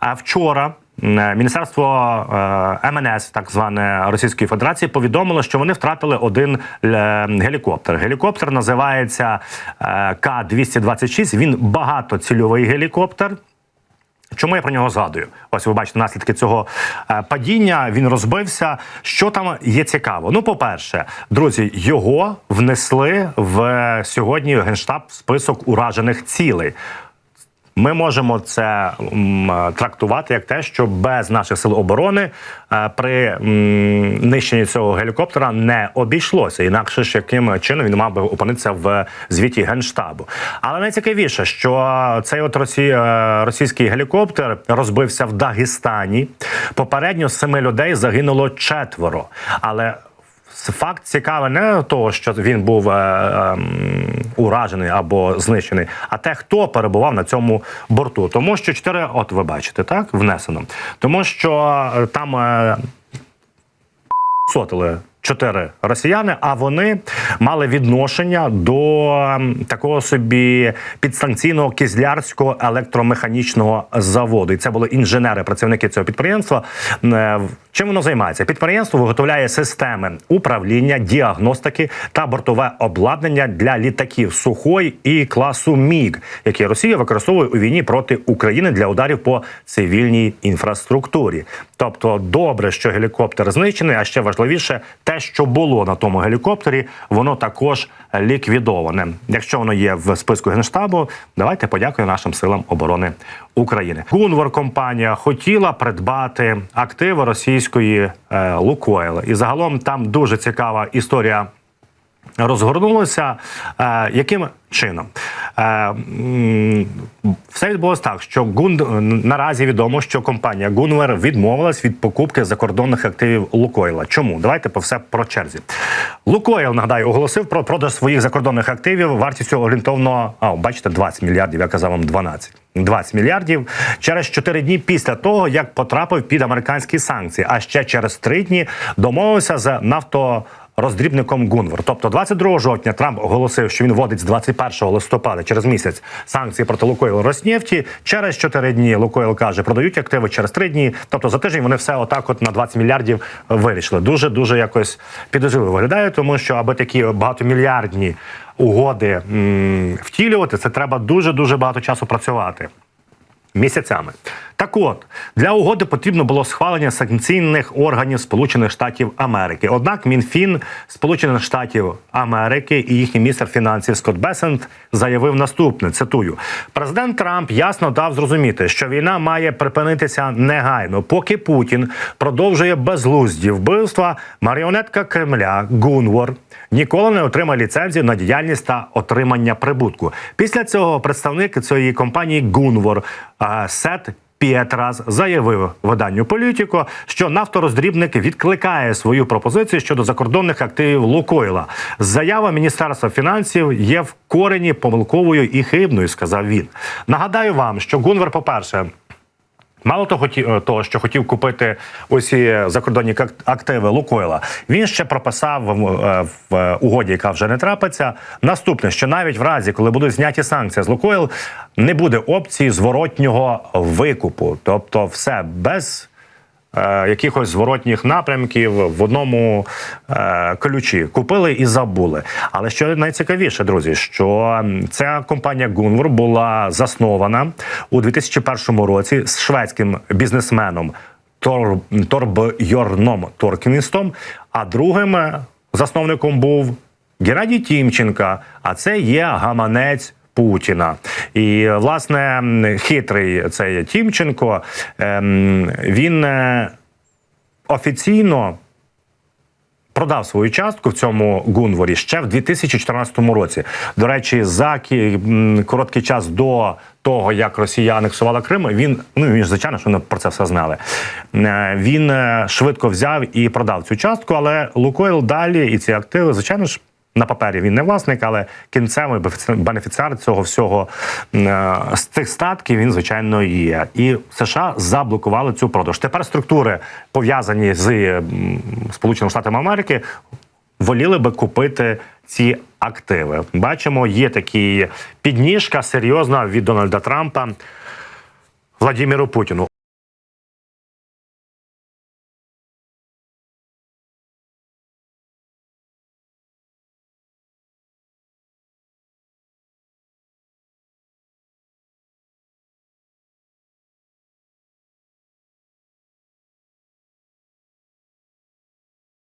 А вчора. Міністерство е, МНС, так зване Російської Федерації, повідомило, що вони втратили один е, гелікоптер. Гелікоптер називається е, К-226. Він багатоцільовий гелікоптер. Чому я про нього згадую? Ось ви бачите наслідки цього падіння. Він розбився. Що там є цікаво? Ну, по-перше, друзі, його внесли в сьогодні генштаб список уражених цілей. Ми можемо це трактувати як те, що без наших сил оборони е, при нищенні цього гелікоптера не обійшлося. Інакше ж яким чином він мав би опинитися в звіті генштабу. Але найцікавіше, що цей от росі, е, російський гелікоптер розбився в Дагестані. Попередньо семи людей загинуло четверо. Але Факт цікавий не того, що він був е, е, уражений або знищений, а те, хто перебував на цьому борту. Тому що чотири, от ви бачите, так внесено. Тому що е, там е, сотили чотири росіяни, а вони мали відношення до ем, такого собі підстанційного кізлярського електромеханічного заводу. І це були інженери, працівники цього підприємства. Е, Чим воно займається? Підприємство виготовляє системи управління, діагностики та бортове обладнання для літаків Сухой і класу Міг, які Росія використовує у війні проти України для ударів по цивільній інфраструктурі. Тобто, добре, що гелікоптер знищений, а ще важливіше, те, що було на тому гелікоптері, воно також ліквідоване. Якщо воно є в списку генштабу, давайте подякуємо нашим силам оборони України. Гунвор компанія хотіла придбати активи російської е, Лукойл. І загалом там дуже цікава історія розгорнулася. Е, яким чином? Е, все відбулося так, що Гун наразі відомо, що компанія Гунвер відмовилась від покупки закордонних активів Лукойла. Чому? Давайте по все про черзі. Лукойл, нагадаю, оголосив про продаж своїх закордонних активів вартістю орієнтовно, а, бачите, 20 мільярдів, я казав вам 12. 20 мільярдів через 4 дні після того, як потрапив під американські санкції, а ще через 3 дні домовився з нафто. Роздрібником Гунвер. Тобто 22 жовтня Трамп оголосив, що він вводить з 21 листопада через місяць санкції проти Лукойл Роснефті. Через 4 дні Лукойл каже, продають активи через 3 дні. Тобто за тиждень вони все отак, от на 20 мільярдів вирішили. Дуже дуже якось підозріло виглядає, тому що аби такі багатомільярдні угоди м, втілювати, це треба дуже дуже багато часу працювати. Місяцями так, от для угоди потрібно було схвалення санкційних органів Сполучених Штатів Америки. Однак Мінфін Сполучених Штатів Америки і їхній міністр фінансів Скотт Бесент заявив наступне: цитую: президент Трамп ясно дав зрозуміти, що війна має припинитися негайно, поки Путін продовжує безглузді вбивства. Маріонетка Кремля Гунвор ніколи не отримає ліцензію на діяльність та отримання прибутку. Після цього представник цієї компанії Гунвор Сет Пietrас заявив виданню Політіко, що нафтороздрібник відкликає свою пропозицію щодо закордонних активів Лукойла. Заява міністерства фінансів є в корені помилковою і хибною, сказав він. Нагадаю вам, що Гунвер, по перше. Мало того, хоті- того, що хотів купити усі закордонні активи Лукойла, він ще прописав в, е, в угоді, яка вже не трапиться. Наступне, що навіть в разі, коли будуть зняті санкції з Лукойл, не буде опції зворотнього викупу, тобто все без. Е, Якихось зворотніх напрямків в одному е, ключі купили і забули. Але що найцікавіше, друзі, що ця компанія Gunvor була заснована у 2001 році з шведським бізнесменом Тор, Торбьорном Торкіністом, а другим е, засновником був Геннадій Тімченка, а це є гаманець. Путіна і власне хитрий цей Тімченко. ем, Він е, офіційно продав свою частку в цьому Гунворі ще в 2014 році. До речі, за короткий час до того, як Росія анексувала Крим, він ну він звичайно, що вони про це все знали. Е, Він е, швидко взяв і продав цю частку, але Лукойл далі і ці активи, звичайно ж. На папері він не власник, але кінцевий бенефіціар цього всього е, з цих статків він звичайно є. І США заблокували цю продаж. Тепер структури пов'язані з Сполученими Штатами Америки воліли би купити ці активи. Бачимо, є такі підніжка серйозна від Дональда Трампа Владимиру Путіну.